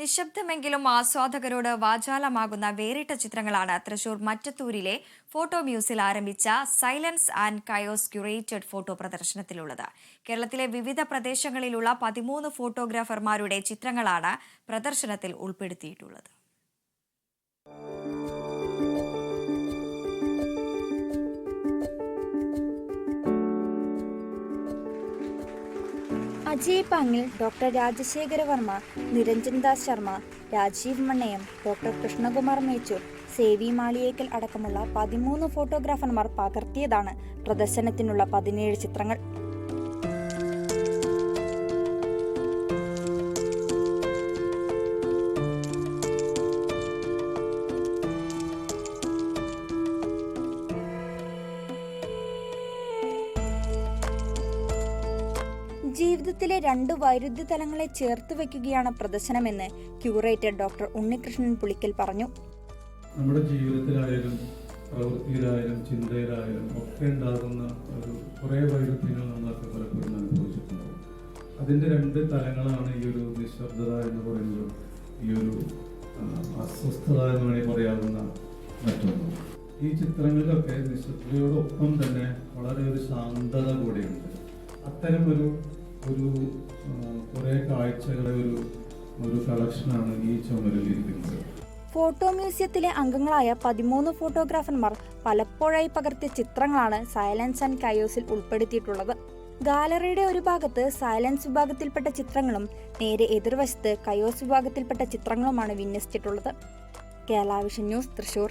നിശബ്ദമെങ്കിലും ആസ്വാദകരോട് വാചാലമാകുന്ന വേറിട്ട ചിത്രങ്ങളാണ് തൃശൂർ മറ്റത്തൂരിലെ ഫോട്ടോ മ്യൂസിൽ ആരംഭിച്ച silence and chaos curated photo പ്രദർശനത്തിലുള്ളത്. കേരളത്തിലെ വിവിധ പ്രദേശങ്ങളിലുള്ള പതിമൂന്ന് ഫോട്ടോഗ്രാഫർമാരുടെ ചിത്രങ്ങളാണ് പ്രദർശനത്തിൽ ഉൾപ്പെടുത്തിയിട്ടുള്ളത്. അജയ് പാങ്ങിൽ ഡോക്ടർ രാജശേഖര വർമ്മ നിരഞ്ജൻ ദാസ് ശർമ്മ രാജീവ് മണ്ണയം ഡോക്ടർ കൃഷ്ണകുമാർ മേച്ചൂർ സേവി മാളിയേക്കൽ അടക്കമുള്ള പതിമൂന്ന് ഫോട്ടോഗ്രാഫർമാർ പകർത്തിയതാണ് പ്രദർശനത്തിനുള്ള പതിനേഴ് ചിത്രങ്ങൾ. ജീവിതത്തിലെ രണ്ട് വൈരുദ്ധ്യ തലങ്ങളെ ചേർത്ത് വയ്ക്കുകയാണ് പ്രദർശനമെന്ന് ക്യൂറേറ്റർ ഡോക്ടർ ഉണ്ണികൃഷ്ണൻ പുളിക്കൽ പറഞ്ഞു. നമ്മുടെ ജീവിതത്തിലായാലും പ്രവൃത്തിയിലായാലും ചിന്തയിലായാലും ഒക്കെ ഉണ്ടാകുന്ന ഒരു കുറേ വൈരുദ്ധ്യങ്ങൾ നമ്മളൊക്കെ പലപ്പോഴും അനുഭവിച്ചിട്ടുണ്ടാവും. അതിന്റെ രണ്ട് തലങ്ങളാണ് ഈ ഒരു നിശബ്ദത എന്ന് പറയുന്നത് ഈ ഒരു അസ്വസ്ഥത എന്ന് വേണമെങ്കിൽ പറയാവുന്ന മറ്റൊന്ന്. ഈ ചിത്രങ്ങളിലൊക്കെ നിശബ്ദതയോടൊപ്പം തന്നെ വളരെ ഒരു ശാന്തത കൂടിയുണ്ട്. അത്തരം ഒരു ഒരു കുറെ കാഴ്ചകളുടെ ഒരു ഒരു കളക്ഷനാണ് ഈ ചുമരിലിരിക്കുന്നത്. ഫോട്ടോ മ്യൂസിയത്തിലെ അംഗങ്ങളായ പതിമൂന്ന് ഫോട്ടോഗ്രാഫർമാർ പലപ്പോഴായി പകർത്തിയ ചിത്രങ്ങളാണ് സൈലൻസ് ആൻഡ് കയോസിൽ ഉൾപ്പെടുത്തിയിട്ടുള്ളത്. ഗാലറിയുടെ ഒരു ഭാഗത്ത് സൈലൻസ് വിഭാഗത്തിൽപ്പെട്ട ചിത്രങ്ങളും നേരെ എതിർവശത്ത് കയോസ് വിഭാഗത്തിൽപ്പെട്ട ചിത്രങ്ങളുമാണ് വിന്യസിച്ചിട്ടുള്ളത്. Kerala vision news Thrissur.